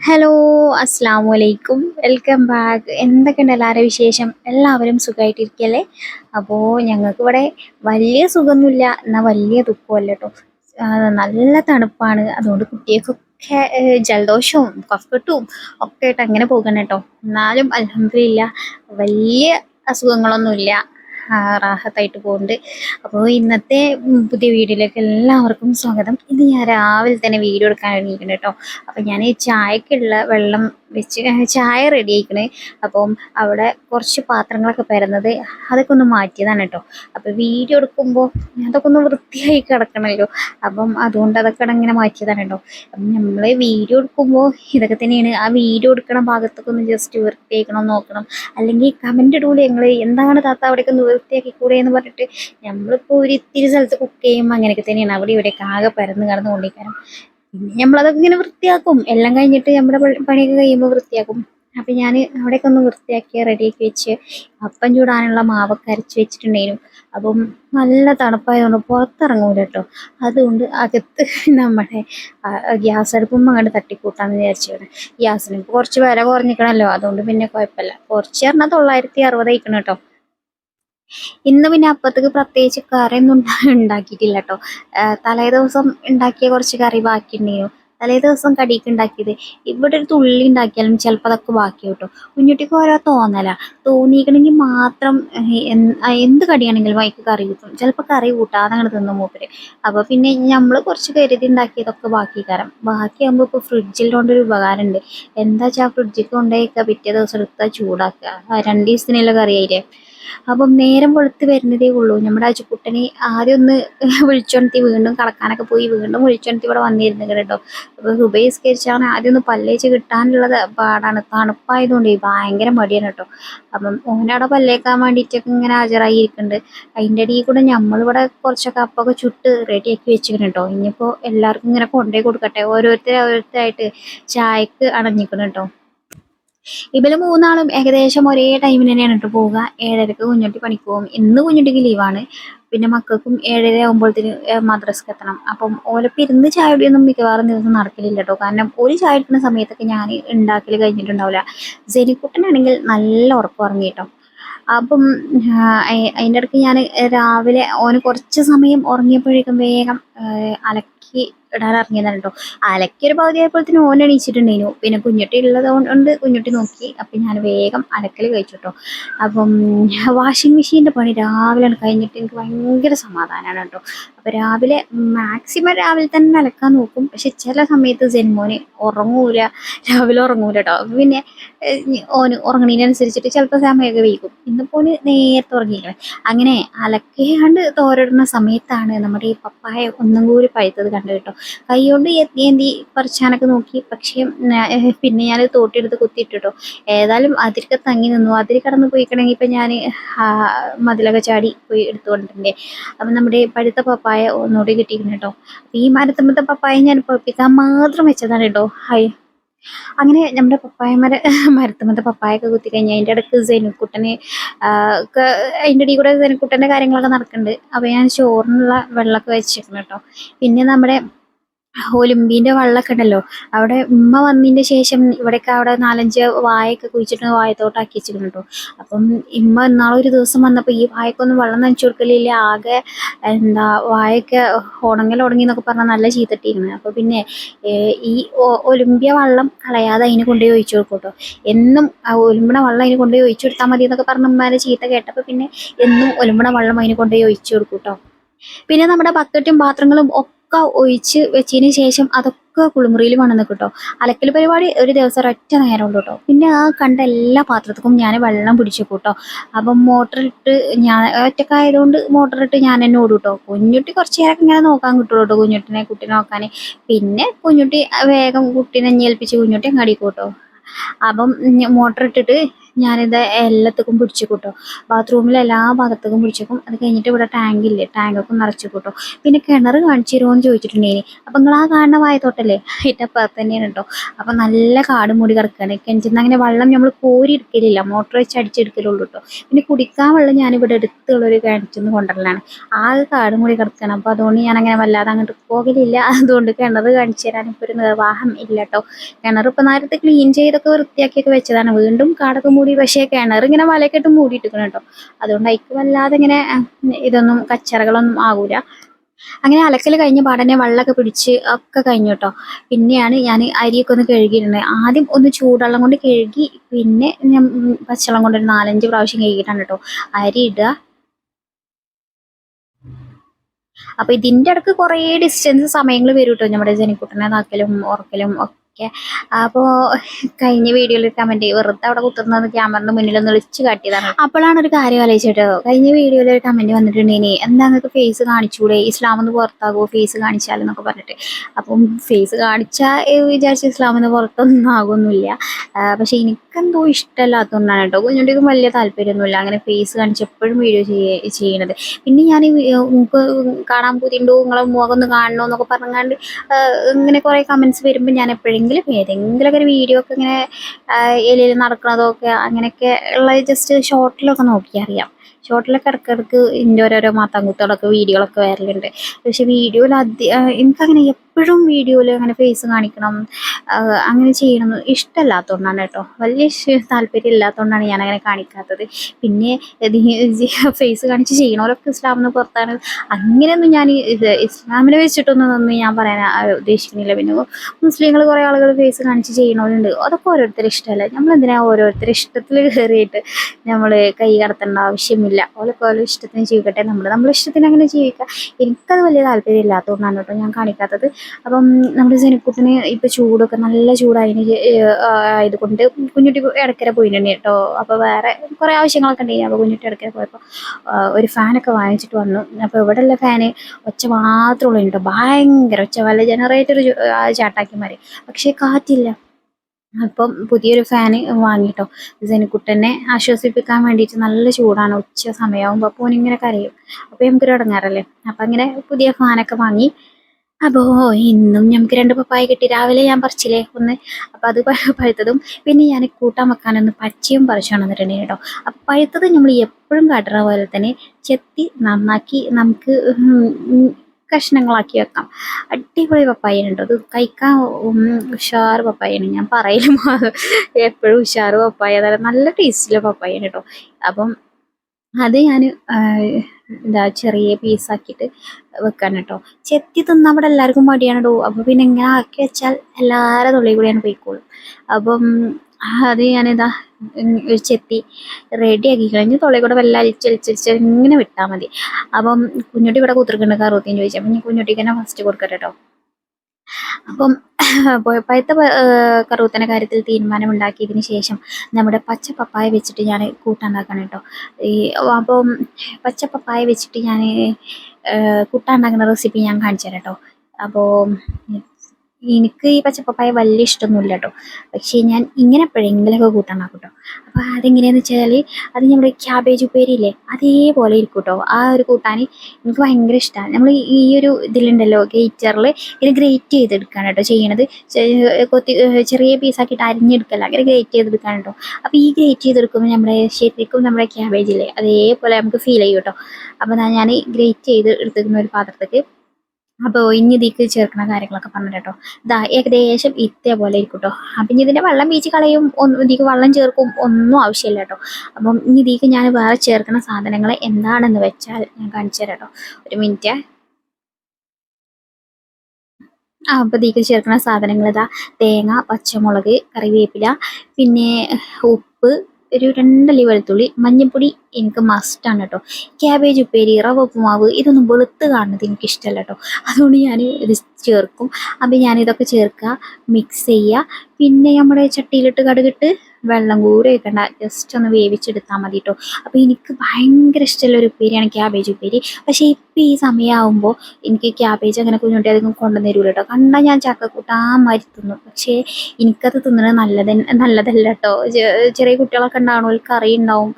Hello അസ്സാം വലൈക്കും welcome back എന്തൊക്കെയുണ്ട് എല്ലാവരുടെ വിശേഷം? എല്ലാവരും സുഖമായിട്ടിരിക്കല്ലേ? അപ്പോൾ ഞങ്ങൾക്കിവിടെ വലിയ സുഖമൊന്നുമില്ല. എന്നാൽ വലിയ ദുഃഖമല്ല കേട്ടോ നല്ല തണുപ്പാണ്. അതുകൊണ്ട് കുട്ടികൾക്കൊക്കെ ജലദോഷവും കഫക്കെട്ടും ഒക്കെ ആയിട്ട് അങ്ങനെ പോകണം കേട്ടോ എന്നാലും അലഹമില്ല വലിയ അസുഖങ്ങളൊന്നുമില്ല. റാഹത്തായിട്ട് പോകുന്നുണ്ട് അപ്പോൾ ഇന്നത്തെ പുതിയ വീഡിയോയിലേക്ക് എല്ലാവർക്കും സ്വാഗതം. ഇത് ഞാൻ രാവിലെ തന്നെ വീഡിയോ എടുക്കാൻ ഒരുങ്ങിയിട്ടുണ്ട് കേട്ടോ. അപ്പോൾ ഞാൻ ചായക്കുള്ള വെള്ളം വെച്ച് ചായ റെഡി ആയിക്കണേ അപ്പം അവിടെ കുറച്ച് പാത്രങ്ങളൊക്കെ പരന്നത് അതൊക്കെ ഒന്ന് മാറ്റിയതാണ് കേട്ടോ. അപ്പം വീഡിയോ എടുക്കുമ്പോൾ അതൊക്കെ ഒന്ന് വൃത്തിയായി കിടക്കണമല്ലോ അപ്പം അതുകൊണ്ട് അതൊക്കെ ഇങ്ങനെ മാറ്റിയതാണ് കേട്ടോ. അപ്പം നമ്മൾ വീഡിയോ എടുക്കുമ്പോൾ ഇതൊക്കെ തന്നെയാണ്. ആ വീഡിയോ എടുക്കണ ഭാഗത്തൊക്കെ ഒന്ന് ജസ്റ്റ് വൃത്തിയാക്കണം നോക്കണം. അല്ലെങ്കിൽ കമന്റ് ഇടൂല ഞങ്ങൾ എന്താണ് താത്ത അവിടെയൊക്കെ ഒന്ന് വൃത്തിയാക്കി കൂടെ എന്ന് പറഞ്ഞിട്ട് നമ്മളിപ്പോൾ ഒരു ഇത്തിരി സ്ഥലത്ത് കുക്ക് ചെയ്യുമ്പോൾ അങ്ങനെയൊക്കെ തന്നെയാണ്. അവിടെ ഇവിടെയൊക്കെ ആകെ പരന്ന് കടന്ന് കൊണ്ടിരിക്കാനും പിന്നെ നമ്മളതൊക്കെ ഇങ്ങനെ വൃത്തിയാക്കും. എല്ലാം കഴിഞ്ഞിട്ട് നമ്മുടെ പണി- പണിയൊക്കെ കഴിയുമ്പോൾ വൃത്തിയാക്കും. അപ്പം ഞാൻ അവിടെയൊക്കെ ഒന്ന് വൃത്തിയാക്കി റെഡിയാക്കി വെച്ച് അപ്പം ചൂടാനുള്ള മാവൊക്കെ അരച്ച് വെച്ചിട്ടുണ്ടായിരുന്നു. അപ്പം നല്ല തണുപ്പായതുകൊണ്ട് പുറത്തിറങ്ങൂല കേട്ടോ അതുകൊണ്ട് അകത്ത് നമ്മുടെ ഗ്യാസ് അടുപ്പും അങ്ങോട്ട് തട്ടിക്കൂട്ടാന്ന് വിചാരിച്ചു ഗ്യാസിന് ഇപ്പൊ കുറച്ച് വില കുറഞ്ഞിക്കണല്ലോ അതുകൊണ്ട് പിന്നെ കുഴപ്പമില്ല. കുറച്ച് പറഞ്ഞാൽ തൊള്ളായിരത്തി അറുപത് ആയിക്കണം കേട്ടോ. ഇന്ന് പിന്നെ അപ്പത്തേക്ക് പ്രത്യേകിച്ച് കറിയൊന്നും ഉണ്ടാക്കിയിട്ടില്ല കേട്ടോ തലേ ദിവസം ഉണ്ടാക്കിയ കുറച്ച് കറി ബാക്കിയുണ്ടായിരുന്നു. തലേ ദിവസം കടിക്ക് ഉണ്ടാക്കിയത്. ഇവിടെ ഒരു തുള്ളി ഉണ്ടാക്കിയാലും ചിലപ്പോൾ അതൊക്കെ ബാക്കി കേട്ടോ കുഞ്ഞുട്ടിക്ക് ഓരോ തോന്നല. തോന്നിയിക്കണമെങ്കിൽ മാത്രം എന്ത് കടിയാണെങ്കിലും വൈക്ക് കറി കിട്ടും. ചിലപ്പോൾ കറി കൂട്ടാതെ അങ്ങനെ തിന്നും മൂപ്പര്. അപ്പോൾ പിന്നെ നമ്മൾ കുറച്ച് കരുതി ഉണ്ടാക്കിയതൊക്കെ ബാക്കി കരം. ബാക്കിയാകുമ്പോൾ ഇപ്പോൾ ഫ്രിഡ്ജിലുകൊണ്ടൊരു ഉപകാരമുണ്ട് എന്താ വെച്ചാൽ ഫ്രിഡ്ജിൽ കൊണ്ടുപോയിക്കുക പിറ്റേ ദിവസം എടുത്താൽ ചൂടാക്കുക രണ്ട് ദിവസത്തിനുള്ള കറിയായില്ലേ അപ്പം നേരം വെളുത്ത് വരുന്നതേ ഉള്ളൂ. നമ്മുടെ അച്ചുക്കുട്ടനെ ആദ്യം ഒന്ന് വിളിച്ചോണത്തി വീണ്ടും കളക്കാനൊക്കെ പോയി. വീണ്ടും വിളിച്ചോണത്തി ഇവിടെ വന്നിരുന്നു കേട്ടോ. അപ്പോൾ ഹുബൈസ്കരിച്ചാണ് ആദ്യം ഒന്ന് പല്ലേച്ച് കിട്ടാനുള്ളത് പാടാണ്. തണുപ്പായതുകൊണ്ട് ഭയങ്കര മടിയാണ് കേട്ടോ. അപ്പം ഓനവിടെ പല്ലേക്കാൻ വേണ്ടിയിട്ടൊക്കെ ഇങ്ങനെ ഹാജരായി ഇരിക്കുന്നുണ്ട്. അതിന്റെ ഇടയിൽ കൂടെ നമ്മളിവിടെ കുറച്ചൊക്കെ അപ്പൊക്കെ ചുട്ട് റെഡിയാക്കി വെച്ചിരിക്കണം കേട്ടോ. ഇനിയിപ്പോൾ എല്ലാവർക്കും ഇങ്ങനെ കൊണ്ടേ കൊടുക്കട്ടെ. ഓരോരുത്തർ ഓരോരുത്തരായിട്ട് ചായക്ക് അണഞ്ഞിക്കണം കേട്ടോ. ഇവർ മൂന്നാളും ഏകദേശം ഒരേ ടൈമിന് തന്നെയാണ് കേട്ടോ പോവുക. ഏഴരക്ക് കുഞ്ഞുട്ടി പണിക്ക് പോകും. ഇന്ന് കുഞ്ഞുട്ടിക്ക് ലീവാണ് പിന്നെ മക്കൾക്കും ഏഴര ആകുമ്പോഴത്തേന് മദ്രസക്ക് എത്തണം. അപ്പം ഓലപ്പം ഇരുന്ന് ചായ കുടിയൊന്നും മിക്കവാറും ദിവസം നടക്കലില്ല കേട്ടോ. കാരണം ഒരു ചായ എടുക്കുന്ന സമയത്തൊക്കെ ഞാൻ ഉണ്ടാക്കൽ കഴിഞ്ഞിട്ടുണ്ടാവില്ല. ജനിക്കുട്ടനാണെങ്കിൽ നല്ല ഉറക്കം ഉറങ്ങി കേട്ടോ. അപ്പം അതിന്റെ ഇടയ്ക്ക് ഞാൻ രാവിലെ ഓന് കുറച്ച് സമയം ഉറങ്ങിയപ്പോഴേക്കും വേഗം അലക്കി ഇടാൻ ഇറങ്ങിയതാണ് കേട്ടോ അലക്കി ഒരു ആയപ്പോഴത്തേനും ഓൻ എണീച്ചിട്ടുണ്ടായിരുന്നു. പിന്നെ കുഞ്ഞുട്ടി ഉള്ളത് കൊണ്ട് കുഞ്ഞുട്ടി നോക്കി. അപ്പം ഞാൻ വേഗം അലക്കൽ കഴിച്ചു കേട്ടോ അപ്പം വാഷിംഗ് മെഷീന്റെ പണി രാവിലെ കഴിഞ്ഞിട്ട് എനിക്ക് ഭയങ്കര സമാധാനമാണ് കേട്ടോ അപ്പോൾ രാവിലെ മാക്സിമം രാവിലെ തന്നെ അലക്കാൻ നോക്കും. പക്ഷെ ചില സമയത്ത് ജന്മോന് ഉറങ്ങൂല. രാവിലെ ഉറങ്ങൂല കേട്ടോ പിന്നെ ഓന് ഉറങ്ങണതിനനുസരിച്ചിട്ട് ചിലപ്പോൾ സമയമൊക്കെ വൈകും. ഇന്നിപ്പോൾ ഓന് നേരത്തെ ഉറങ്ങിയില്ലേ? അങ്ങനെ അലക്കേണ്ട് തോരടുന്ന സമയത്താണ് നമ്മുടെ ഈ പപ്പായ ഒന്നും കൂടി പഴുത്തത് കണ്ടു കേട്ടോ കൈ എന്തി പറിച്ചാനൊക്കെ നോക്കി. പക്ഷേ പിന്നെ ഞാൻ തോട്ടിയെടുത്ത് കുത്തിയിട്ടോ ഏതായാലും അതിരിക്കെ തങ്ങി നിന്നു. അതിരി കടന്ന് പോയിക്കണമെങ്കിൽ ഇപ്പം ഞാൻ മതിലൊക്കെ ചാടി പോയി എടുത്തുകൊണ്ടിട്ടുണ്ട് അപ്പം നമ്മുടെ പഴുത്ത പപ്പായ ഒന്നുകൂടി കിട്ടിയിരുന്നു കേട്ടോ. ഈ മരത്തുമ്പത്തെ പപ്പായ ഞാൻ പൊപ്പിക്കാൻ മാത്രം വെച്ചതാണ് കേട്ടോ. ഹൈ. അങ്ങനെ നമ്മുടെ പപ്പായ മര മരത്തുമ്പത്തെ പപ്പായൊക്കെ കുത്തി കഴിഞ്ഞാൽ അതിന്റെ ഇടയ്ക്ക് സെനുക്കുട്ടന് ഒക്കെ അതിന്റെ ഇടയിൽ കൂടെ സെനുക്കുട്ടന്റെ കാര്യങ്ങളൊക്കെ നടക്കുന്നുണ്ട്. അപ്പോൾ ഞാൻ ചോറിനുള്ള വെള്ളമൊക്കെ വെച്ചിരുന്നു കേട്ടോ. പിന്നെ നമ്മുടെ ഒലിമ്പീന്റെ വള്ളൊക്കെ ഉണ്ടല്ലോ. അവിടെ ഉമ്മ വന്നതിന്റെ ശേഷം ഇവിടെയൊക്കെ അവിടെ നാലഞ്ച് വായൊക്കെ കുഴിച്ചിട്ട് വായത്തോട്ടാക്കി വെച്ചിരുന്നു കേട്ടോ അപ്പം ഉമ്മ ഇന്നാളെ ഒരു ദിവസം വന്നപ്പോൾ ഈ വായക്കൊന്നും വെള്ളം നനച്ചു കൊടുക്കലില്ല. ആകെ എന്താ വായൊക്കെ ഉണങ്ങൽ ഉണങ്ങി എന്നൊക്കെ പറഞ്ഞാൽ നല്ല ചീത്തട്ടിയിരുന്നു അപ്പോൾ പിന്നെ ഈ ഒലിമ്പിയ വള്ളം കളയാതെ അതിന് കൊണ്ടുപോയി ഒഴിച്ചു കൊടുക്കും കേട്ടോ എന്നും ഒലിമ്പണ വള്ളം വെള്ളം അതിന് കൊണ്ടുപോയി ഒഴിച്ചു കൊടുത്താൽ മതി എന്നൊക്കെ പറഞ്ഞ ഉമ്മാരെ ചീത്ത കേട്ടപ്പോൾ പിന്നെ എന്നും ഒലിമ്പണ വള്ളം അതിന് കൊണ്ടുപോയി ഒഴിച്ചു കൊടുക്കും കേട്ടോ പിന്നെ നമ്മുടെ ബക്കറ്റും പാത്രങ്ങളും ഒക്കെ ഒഴിച്ച് വെച്ചതിന് ശേഷം അതൊക്കെ കുളിമുറിയിൽ കൊണ്ടുവന്ന് കേട്ടോ. അലക്കൽ പരിപാടി ഒരു ദിവസം ഒരൊറ്റ നേരം ഉണ്ട് കേട്ടോ. പിന്നെ ആ കണ്ട എല്ലാ പാത്രത്തിനും ഞാൻ വെള്ളം പിടിച്ചു കേട്ടോ. അപ്പം മോട്ടറിട്ട് ഞാൻ ഒറ്റക്കായതുകൊണ്ട് മോട്ടറിട്ട് ഞാൻ തന്നെ ഓടും കേട്ടോ. കുഞ്ഞുട്ടി കുറച്ച് നേരമൊക്കെ ഇങ്ങനെ നോക്കാൻ കിട്ടുള്ളൂ കേട്ടോ കുഞ്ഞുട്ടിനെ കുട്ടി നോക്കാൻ പിന്നെ കുഞ്ഞുട്ടി വേഗം കുട്ടീനെ ഞേൽപ്പിച്ച് കുഞ്ഞുട്ടി അങ്ങാടി കേട്ടോ അപ്പം മോട്ടർ ഇട്ടിട്ട് ഞാനിത് എല്ലാത്തേക്കും പിടിച്ചു കൂട്ടും ബാത്റൂമിൽ എല്ലാ ഭാഗത്തേക്കും പിടിച്ചേക്കും. അത് കഴിഞ്ഞിട്ട് ഇവിടെ ടാങ്കില്ലേ ടാങ്കൊക്കെ നിറച്ച് കൂട്ടും. പിന്നെ കിണർ കാണിച്ചു തരുമോ എന്ന് ചോദിച്ചിട്ടുണ്ടെങ്കിൽ അപ്പം നിങ്ങൾ ആ കാണുന്ന വായത്തോട്ടല്ലേ അതിന്റെ അപ്പുറത്ത് തന്നെയാണ് കേട്ടോ. അപ്പം നല്ല കാട് മൂടി കിടക്കുകയാണ് കിണറ്റിൽ അങ്ങനെ വെള്ളം നമ്മൾ കോരി എടുക്കലില്ല മോട്ടർ വെച്ച് അടിച്ചെടുക്കലുള്ളൂ കേട്ടോ. പിന്നെ കുടിക്കാൻ വെള്ളം ഞാനിവിടെ അടുത്തുള്ളൊരു കിണറ്റിൽ നിന്ന് കൊണ്ടുവരലാണ്. ആ കാട് മൂടി കിടക്കുകയാണ് അപ്പോൾ അതുകൊണ്ട് ഞാൻ അങ്ങനെ വല്ലാതെ അങ്ങോട്ട് പോകലില്ല. അതുകൊണ്ട് കിണർ കാണിച്ചു തരാൻ ഇപ്പോൾ ഒരു നിർവാഹം ഇല്ല കേട്ടോ. കിണർ ഇപ്പം നേരത്തെ ക്ലീൻ ചെയ്തൊക്കെ വൃത്തിയാക്കിയൊക്കെ വെച്ചതാണ്. വീണ്ടും കാടൊക്കെ മൂടി പക്ഷേ കിണർ ഇങ്ങനെ വലയൊക്കെ മൂടിയിട്ടിരിക്കണം കേട്ടോ. അതുകൊണ്ട് അയക്ക് വല്ലാതെ ഇങ്ങനെ ഇതൊന്നും കച്ചറകളൊന്നും ആകൂല അങ്ങനെ അലക്കൽ കഴിഞ്ഞ പാടനെ വെള്ളമൊക്കെ പിടിച്ച് ഒക്കെ കഴിഞ്ഞു കേട്ടോ. പിന്നെയാണ് ഞാൻ അരിയൊക്കെ ഒന്ന് കഴുകിയിരുന്നത് ആദ്യം ഒന്ന് ചൂടുവെള്ളം കൊണ്ട് കഴുകി പിന്നെ ഞാൻ പച്ചവെള്ളം കൊണ്ട് ഒരു നാലഞ്ച് പ്രാവശ്യം കഴുകിയിട്ടാണ് കേട്ടോ അരി ഇടുക. അപ്പൊ ഇതിന്റെ ഇടയ്ക്ക് കുറേ ഡിസ്റ്റൻസ് സമയങ്ങൾ വരും കേട്ടോ നമ്മുടെ ജനിക്കുട്ടനെ നാക്കലും ഉറക്കലും ഒക്കെ. അപ്പോൾ കഴിഞ്ഞ വീഡിയോയിൽ കമന്റ് വെറുതെ അവിടെ കുത്തുന്നത് ക്യാമറയുടെ മുന്നിൽ ഒന്ന് വിളിച്ച് കാട്ടിയതാണ്. അപ്പോഴാണ് ഒരു കാര്യം ആലോചിച്ചിട്ടോ കഴിഞ്ഞ വീഡിയോയിൽ ഒരു കമന്റ് വന്നിട്ടുണ്ടെങ്കിൽ എന്താ നിങ്ങൾക്ക് ഫേസ് കാണിച്ചൂടെ? ഇസ്ലാം ഒന്ന് പുറത്താകുമോ ഫേസ് കാണിച്ചാലെന്നൊക്കെ പറഞ്ഞിട്ട്. അപ്പം ഫേസ് കാണിച്ചാൽ വിചാരിച്ച ഇസ്ലാം ഒന്ന് പുറത്തൊന്നും ആകുമൊന്നുമില്ല പക്ഷേ എനിക്കെന്തോ ഇഷ്ടമല്ലാത്തതുകൊണ്ടാണ് കേട്ടോ. കുഞ്ഞുണ്ടെങ്കിൽ വലിയ താല്പര്യമൊന്നുമില്ല. അങ്ങനെ ഫേസ് കാണിച്ച് എപ്പോഴും വീഡിയോ ചെയ്യണത്. പിന്നെ ഞാൻ നമുക്ക് കാണാൻ പുതിയുണ്ടോ? നിങ്ങളെ മുഖം ഒന്ന് കാണണോ എന്നൊക്കെ പറഞ്ഞാണ്ട് ഇങ്ങനെ കുറേ കമന്റ്സ് വരുമ്പോൾ ഞാൻ എപ്പോഴെങ്കിലും ഏതെങ്കിലുമൊക്കെ ഒരു വീഡിയോ ഒക്കെ ഇങ്ങനെ എലിയിൽ നടക്കുന്നതൊക്കെ അങ്ങനെയൊക്കെ ഉള്ള ജസ്റ്റ് ഷോർട്ടിലൊക്കെ നോക്കിയാൽ അറിയാം. ഷോർട്ടിലൊക്കെ ഇടയ്ക്കിടയ്ക്ക് എന്റെ ഓരോരോ മാത്താങ്കുത്തുകളൊക്കെ വീഡിയോകളൊക്കെ വരലുണ്ട് പക്ഷേ വീഡിയോയിൽ അതി എനിക്കങ്ങനെ എപ്പോഴും വീഡിയോയിൽ അങ്ങനെ ഫേസ് കാണിക്കണം അങ്ങനെ ചെയ്യണം ഇഷ്ടമല്ലാത്തതുകൊണ്ടാണ് കേട്ടോ. വലിയ താല്പര്യം ഇല്ലാത്തതുകൊണ്ടാണ് ഞാൻ അങ്ങനെ കാണിക്കാത്തത്. പിന്നെ ഫേസ് കാണിച്ച് ചെയ്യണവരൊക്കെ ഇസ്ലാമിന് പുറത്താണ്. അങ്ങനെയൊന്നും ഞാൻ ഇസ്ലാമിനെ വെച്ചിട്ടൊന്നും ഒന്നും ഞാൻ പറയാൻ ഉദ്ദേശിക്കുന്നില്ല. പിന്നെ മുസ്ലിങ്ങൾ കുറേ ആളുകൾ ഫേസ് കാണിച്ച് ചെയ്യണവരുണ്ട്. അതൊക്കെ ഓരോരുത്തരുടെ ഇഷ്ടമല്ല. നമ്മളെന്തിനാ ഓരോരുത്തരുടെ ഇഷ്ടത്തിൽ കയറിയിട്ട് നമ്മൾ കൈ കടത്തേണ്ട ആവശ്യമില്ല. പോലെ ഇഷ്ടത്തിന് ജീവിക്കട്ടെ. നമ്മൾ നമ്മൾ ഇഷ്ടത്തിന് അങ്ങനെ ജീവിക്കുക എനിക്കത് വലിയ താല്പര്യം ഇല്ലാത്തതുകൊണ്ടാണ് കേട്ടോ ഞാൻ കാണിക്കാത്തത്. അപ്പം നമ്മുടെ ജനക്കുട്ടിന് ഇപ്പം ചൂടൊക്കെ നല്ല ചൂടായി. ആയതുകൊണ്ട് കുഞ്ഞുട്ടി ഇടയ്ക്കര പോയിട്ടുണ്ട് കേട്ടോ. അപ്പോൾ വേറെ കുറേ ആവശ്യങ്ങളൊക്കെ ഉണ്ടായി അപ്പോൾ കുഞ്ഞുട്ടി ഇടയ്ക്കര പോയപ്പോൾ ഒരു ഫാനൊക്കെ വാങ്ങിച്ചിട്ട് വന്നു. അപ്പോൾ ഇവിടെയുള്ള ഫാന് ഒച്ച മാത്രമേ ഉള്ളൂ കേട്ടോ. ഭയങ്കര ഒച്ച. വല്ല ജനറേറ്റർ ചാട്ടാക്കി മാറി പക്ഷേ കാറ്റില്ല. അപ്പം പുതിയൊരു ഫാന് വാങ്ങിട്ടോ. ജനിക്കുട്ടനെ ആശ്വസിപ്പിക്കാൻ വേണ്ടിയിട്ട് നല്ല ചൂടാണ്. ഉച്ച സമയമാകുമ്പോൾ അപ്പോൾ ഇങ്ങനെ കരയും. അപ്പോൾ നമുക്കൊരു ഇടങ്ങാറല്ലേ അപ്പം അങ്ങനെ പുതിയ ഫാനൊക്കെ വാങ്ങി. അപ്പോൾ ഇന്നും നമുക്ക് രണ്ട് പപ്പായ കിട്ടി. രാവിലെ ഞാൻ പറിച്ചില്ലേ ഒന്ന്? അപ്പം അത് പഴുത്തതും പിന്നെ ഞാൻ കൂട്ടാൻ വെക്കാനൊന്ന് പച്ചയും പറിച്ചു വന്നിട്ടുണ്ടെങ്കിൽ കേട്ടോ. അപ്പം പഴുത്തത് നമ്മൾ എപ്പോഴും കാട്ടുന്ന പോലെ തന്നെ ചെത്തി നന്നാക്കി നമുക്ക് കഷ്ണങ്ങളാക്കി വെക്കാം. അടിപൊളി പപ്പായ ഉണ്ട് അത് കഴിക്കാൻ ഉം ഉഷാറ് പപ്പായാണ് ഞാൻ പറയലും എപ്പോഴും ഉഷാർ പപ്പായ. നല്ല ടേസ്റ്റിലെ പപ്പായ കേട്ടോ അപ്പം അത് ഞാൻ എന്താ ചെറിയ പീസാക്കിയിട്ട് വെക്കാൻ കേട്ടോ ചെത്തി തിന്നാൻ അവിടെ എല്ലാവർക്കും മടിയാണ് അപ്പോൾ പിന്നെ ഇങ്ങനെ ആക്കി വെച്ചാൽ എല്ലാവരുടെ തുള്ളി കൂടിയാണ് പോയിക്കോളും. അപ്പം അത് ഞാനിതാ ചെത്തി റെഡി ആക്കി കഴിഞ്ഞ് തൊള്ളയിൽ കൂടെ വല്ല അലിച്ചലിച്ചലിച്ച് ഇങ്ങനെ വിട്ടാൽ മതി. അപ്പം കുഞ്ഞുട്ടി ഇവിടെ കുത്തിരിക്കുന്നുണ്ട് കറുത്തിന് ചോദിച്ചു. അപ്പം ഞാൻ കുഞ്ഞുട്ടിക്ക് തന്നെ ഫസ്റ്റ് കൊടുക്കട്ടെ കേട്ടോ അപ്പം പഴുത്ത കറുത്തന്റെ കാര്യത്തിൽ തീരുമാനമുണ്ടാക്കിയതിന് ശേഷം നമ്മുടെ പച്ച പപ്പായ വെച്ചിട്ട് ഞാൻ കൂട്ടുണ്ടാക്കണം കേട്ടോ ഈ അപ്പം പച്ച പപ്പായ വെച്ചിട്ട് ഞാൻ കൂട്ടുണ്ടാക്കുന്ന റെസിപ്പി ഞാൻ കാണിച്ചു തരാം കേട്ടോ അപ്പോൾ എനിക്ക് ഈ പച്ചപ്പപ്പായ വലിയ ഇഷ്ടമൊന്നുമില്ല കേട്ടോ പക്ഷേ ഞാൻ ഇങ്ങനെ എപ്പോഴെങ്കിലൊക്കെ കൂട്ടണം കേട്ടോ അപ്പോൾ അതെങ്ങനെയാന്ന് വെച്ചാൽ അത് നമ്മുടെ ക്യാബേജ് ഉപ്പേരിയില്ലേ അതേപോലെ ഇരിക്കും കേട്ടോ ആ ഒരു കൂട്ടാൻ എനിക്ക് ഭയങ്കര ഇഷ്ടമാണ് നമ്മൾ ഈ ഒരു ഇതിലുണ്ടല്ലോ ഗ്രേറ്ററിൽ ഇത് ഗ്രേറ്റ് ചെയ്തെടുക്കുകയാണ് കേട്ടോ ചെയ്യണത്. കൊത്തി ചെറിയ പീസാക്കിയിട്ട് അരിഞ്ഞെടുക്കല്ല അങ്ങനെ ഗ്രേറ്റ് ചെയ്തെടുക്കുകയാണ് കേട്ടോ അപ്പോൾ ഈ ഗ്രേറ്റ് ചെയ്തെടുക്കുമ്പോൾ നമ്മുടെ ശരിക്കും നമ്മുടെ ക്യാബേജില്ലേ അതേപോലെ നമുക്ക് ഫീൽ ചെയ്യും കേട്ടോ അപ്പോൾ ഞാൻ ഗ്രേറ്റ് ചെയ്ത് എടുത്തിരിക്കുന്ന ഒരു പാത്രത്തേക്ക് അപ്പോൾ ഇനി ഇതിക്ക് ചേർക്കുന്ന കാര്യങ്ങളൊക്കെ പറഞ്ഞു കേട്ടോ ഇതാ ഏകദേശം ഇതേപോലെ ഇരിക്കും കേട്ടോ അപ്പം ഇനി ഇതിന്റെ വെള്ളം വീച്ച് കളയും ഒന്നും ഇതിക്ക് വെള്ളം ചേർക്കും ഒന്നും ആവശ്യമില്ല കേട്ടോ അപ്പം ഇനി ഇതിക്ക് ഞാൻ വേറെ ചേർക്കുന്ന സാധനങ്ങൾ എന്താണെന്ന് വെച്ചാൽ ഞാൻ കാണിച്ചു തരാം കേട്ടോ ഒരു മിനിറ്റ്. അപ്പോൾ ഇതിക്ക് ചേർക്കുന്ന സാധനങ്ങൾ ഇതാ തേങ്ങ പച്ചമുളക് കറിവേപ്പില പിന്നെ ഉപ്പ് ഒരു രണ്ടല്ലി വെളുത്തുള്ളി മഞ്ഞൾപ്പൊടി എനിക്ക് മസ്റ്റാണ് കേട്ടോ ക്യാബേജ് ഉപ്പേരി റവ ഉപ്പുമാവ് ഇതൊന്നും വെളുത്ത് കാണുന്നത് എനിക്ക് ഇഷ്ടമല്ല കേട്ടോ അതുകൊണ്ട് ഞാൻ ഇത് ചേർക്കും. അപ്പം ഞാനിതൊക്കെ ചേർക്കുക മിക്സ് ചെയ്യുക. പിന്നെ നമ്മുടെ ചട്ടിയിലിട്ട് കടുകിട്ട് വെള്ളം കൂടി വെക്കണ്ട ജസ്റ്റ് ഒന്ന് വേവിച്ചെടുത്താൽ മതി കേട്ടോ അപ്പോൾ എനിക്ക് ഭയങ്കര ഇഷ്ടമുള്ള ഒരു ഉപ്പേരിയാണ് ക്യാബേജ് ഉപ്പേരി. പക്ഷേ ഇപ്പം ഈ സമയമാകുമ്പോൾ എനിക്ക് ക്യാബേജ് അങ്ങനെ കുഞ്ഞുട്ടി അധികം കൊണ്ടുവന്ന് കേട്ടോ കണ്ടാൽ ഞാൻ ചക്ക കൂട്ടാൻ മാതിരി തിന്നു. പക്ഷേ എനിക്കത് തിന്നണത് നല്ലത് നല്ലതല്ല കേട്ടോ ചെറിയ കുട്ടികളൊക്കെ ഉണ്ടാകണോ ഒരു കറി ഉണ്ടാവും.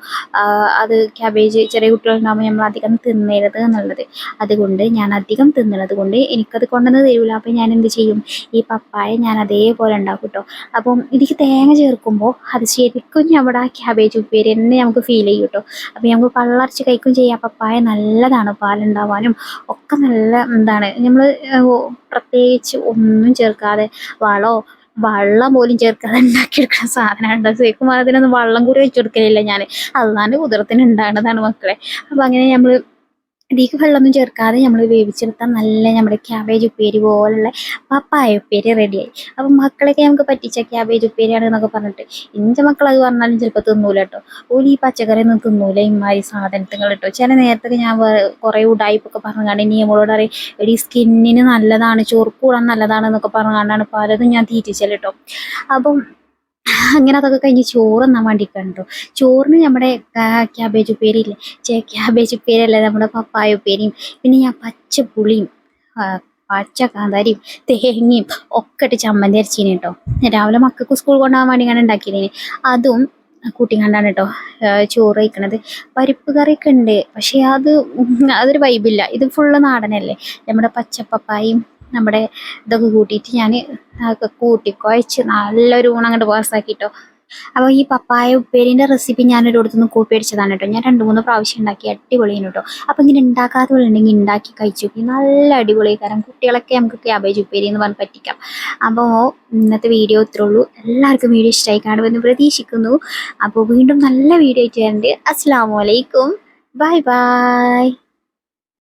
അത് ക്യാബേജ് ചെറിയ കുട്ടികളുണ്ടാകുമ്പോൾ നമ്മൾ അധികം തിന്നരുത് എന്നുള്ളത്. അതുകൊണ്ട് ഞാൻ അധികം തിന്നണത് കൊണ്ട് എനിക്കത് കൊണ്ടുവന്ന് തരൂല. അപ്പോൾ ഞാൻ എന്ത് ചെയ്യും? ഈ പപ്പായ ഞാൻ അതേപോലെ ഉണ്ടാക്കും കേട്ടോ അപ്പം ഇതിക്ക് തേങ്ങ ചേർക്കുമ്പോൾ അത് ശരിക്കും നമ്മുടെ ആ ക്യാബേജ് ഉപ്പേരി തന്നെ നമുക്ക് ഫീൽ ചെയ്യും കേട്ടോ. അപ്പോൾ നമുക്ക് പള്ളറച്ച് കഴിക്കും ചെയ്യാം. പപ്പായ നല്ലതാണ് പാലുണ്ടാവാനും. ഒക്കെ നല്ല എന്താണ് നമ്മൾ പ്രത്യേകിച്ച് ഒന്നും ചേർക്കാതെ വളമോ വെള്ളം പോലും ചേർക്കാതെ ഉണ്ടാക്കിയെടുക്കുന്ന സാധനമാണ് ശരിക്കും അതിനൊന്നും വെള്ളം കൂടി വെച്ചെടുക്കലില്ല ഞാൻ അതാണ് കുതിരത്തിന് ഉണ്ടാകുന്നതാണ് മക്കളെ. അപ്പം അങ്ങനെ നമ്മൾ ഇതിലേക്ക് വെള്ളമൊന്നും ചേർക്കാതെ നമ്മൾ വേവിച്ചെടുത്താൽ നല്ല നമ്മുടെ ക്യാബേജ് ഉപ്പേരി പോലുള്ള പപ്പായ ഉപ്പേരി റെഡിയായി അപ്പം മക്കളൊക്കെ നമുക്ക് പറ്റിച്ച ക്യാബേജ് ഉപ്പേരിയാണ് എന്നൊക്കെ പറഞ്ഞിട്ട് എന്റെ മക്കൾ അത് പറഞ്ഞാലും ചിലപ്പോൾ തിന്നൂല കേട്ടോ. ഓൽ ഈ പച്ചക്കറി ഒന്നും തിന്നൂല ഇമാതിരി സാധനത്തിങ്ങൾ കേട്ടോ ചില നേരത്തൊക്കെ ഞാൻ കുറേ ഉടായ്പൊക്കെ പറഞ്ഞുകൊണ്ട് ഇനി നമ്മളോട് പറയും എടി സ്കിന്നിന് നല്ലതാണ് ചോർക്കൂടാൻ കൂടാൻ നല്ലതാണ് എന്നൊക്കെ പറഞ്ഞുകൊണ്ടാണ് പലതും ഞാൻ തീറ്റിച്ചൽ കേട്ടോ. അപ്പം അങ്ങനെ അതൊക്കെ കഴിഞ്ഞ് ചോറ് വേണ്ടി കണ്ടു ചോറിന് നമ്മുടെ ക്യാബേജ് ഉപ്പേരിയില്ലേ? ചേ ക്യാബേജ് ഉപ്പേരിയല്ലേ നമ്മുടെ പപ്പായ ഉപ്പേരിയും. പിന്നെ ഞാൻ പച്ചപ്പുളിയും പച്ച കാന്താരിയും തേങ്ങയും ഒക്കെ ഇട്ട് ചമ്മന്തി അരച്ചീന് കേട്ടോ രാവിലെ മക്കൾക്ക് സ്കൂൾ കൊണ്ടുപോകാൻ വേണ്ടി ഞാൻ ഉണ്ടാക്കിയതിന്. അതും കൂട്ടിക്കണ്ടാണ് കേട്ടോ ചോറ് കഴിക്കണത്. പരിപ്പ് കറിയൊക്കെ ഉണ്ട് പക്ഷേ അത് അതൊരു വൈബില്ല ഇത് ഫുള്ള് നാടനല്ലേ? നമ്മുടെ പച്ചപ്പപ്പായും നമ്മുടെ ഇതൊക്കെ കൂട്ടിയിട്ട് ഞാൻ അതൊക്കെ കൂട്ടി കുഴച്ച് നല്ലൊരു ഊണം അങ്ങോട്ട് പാസ്സാക്കിട്ടോ അപ്പോൾ ഈ പപ്പായ ഉപ്പേരിന്റെ റെസിപ്പി ഞാനൊരു അടുത്തുനിന്ന് കോപ്പി അടിച്ചതാണ് കേട്ടോ. ഞാൻ രണ്ട് മൂന്ന് പ്രാവശ്യം ഉണ്ടാക്കി അടിപൊളിയാണ് കേട്ടോ. അപ്പോൾ ഇങ്ങനെ ഉണ്ടെങ്കിൽ ഉണ്ടാക്കി കഴിച്ചു നല്ല അടിപൊളി കാരണം കുട്ടികളൊക്കെ നമുക്ക് ക്യാബേജ് ഉപ്പേരി എന്ന് പറഞ്ഞ് പറ്റിക്കാം. അപ്പോൾ ഇന്നത്തെ വീഡിയോ ഇത്രേ ഉള്ളൂ. എല്ലാവർക്കും വീഡിയോ ഇഷ്ടമായി കാണുമെന്ന് പ്രതീക്ഷിക്കുന്നു. അപ്പോൾ വീണ്ടും നല്ല വീഡിയോ ആയിട്ട് വരുന്നുണ്ട് അസ്സാം വലൈക്കും ബൈ ബൈ